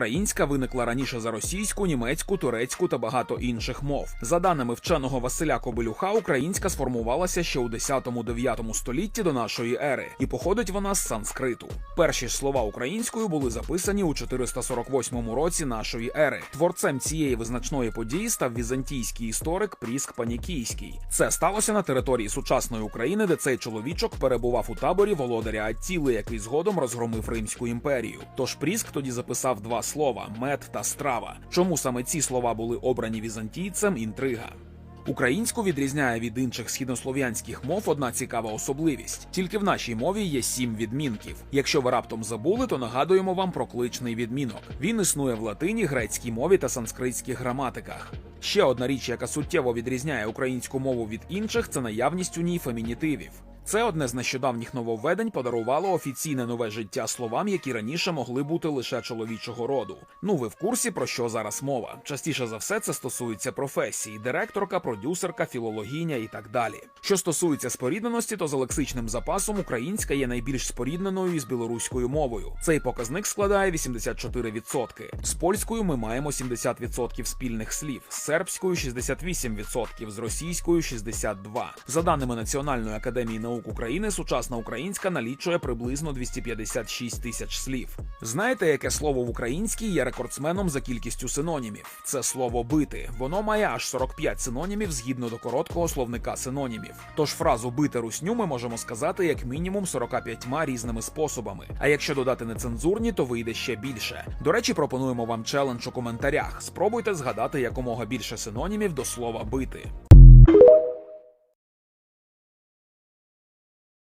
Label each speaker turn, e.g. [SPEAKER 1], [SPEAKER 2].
[SPEAKER 1] Українська виникла раніше за російську, німецьку, турецьку та багато інших мов. За даними вченого Василя Кобилюха, українська сформувалася ще у 10-9 столітті до нашої ери, і походить вона з санскриту. Перші ж слова українською були записані у 448 році нашої ери. Творцем цієї визначної події став візантійський історик Пріск Панікійський. Це сталося на території сучасної України, де цей чоловічок перебував у таборі володаря Аттіли, який згодом розгромив Римську імперію. Тож Пріск тоді записав два слова мед та страва. Чому саме ці слова були обрані візантійцем? Інтрига. Українську відрізняє від інших східнослов'янських мов одна цікава особливість. Тільки в нашій мові є сім відмінків. Якщо ви раптом забули, то нагадуємо вам про кличний відмінок. Він існує в латині, грецькій мові та санскритських граматиках. Ще одна річ, яка суттєво відрізняє українську мову від інших, це наявність у ній фемінітивів. Це одне з нещодавніх нововведень подарувало офіційне нове життя словам, які раніше могли бути лише чоловічого роду. Ну ви в курсі про що зараз мова? Частіше за все це стосується професії: директорка, продюсерка, філологиня і так далі. Що стосується спорідненості, то за лексичним запасом українська є найбільш спорідненою із білоруською мовою. Цей показник складає 84%. З польською ми маємо 70% спільних слів, з сербською 68%, з російською 62%. За даними Національної академії наук України, сучасна українська налічує приблизно 256 тисяч слів. Знаєте, яке слово в українській є рекордсменом за кількістю синонімів? Це слово бити. Воно має аж 45 синонімів згідно до короткого словника синонімів. Тож фразу бити русню ми можемо сказати як мінімум 45 різними способами. А якщо додати нецензурні, то вийде ще більше. До речі, пропонуємо вам челендж у коментарях. Спробуйте згадати якомога більше синонімів до слова бити.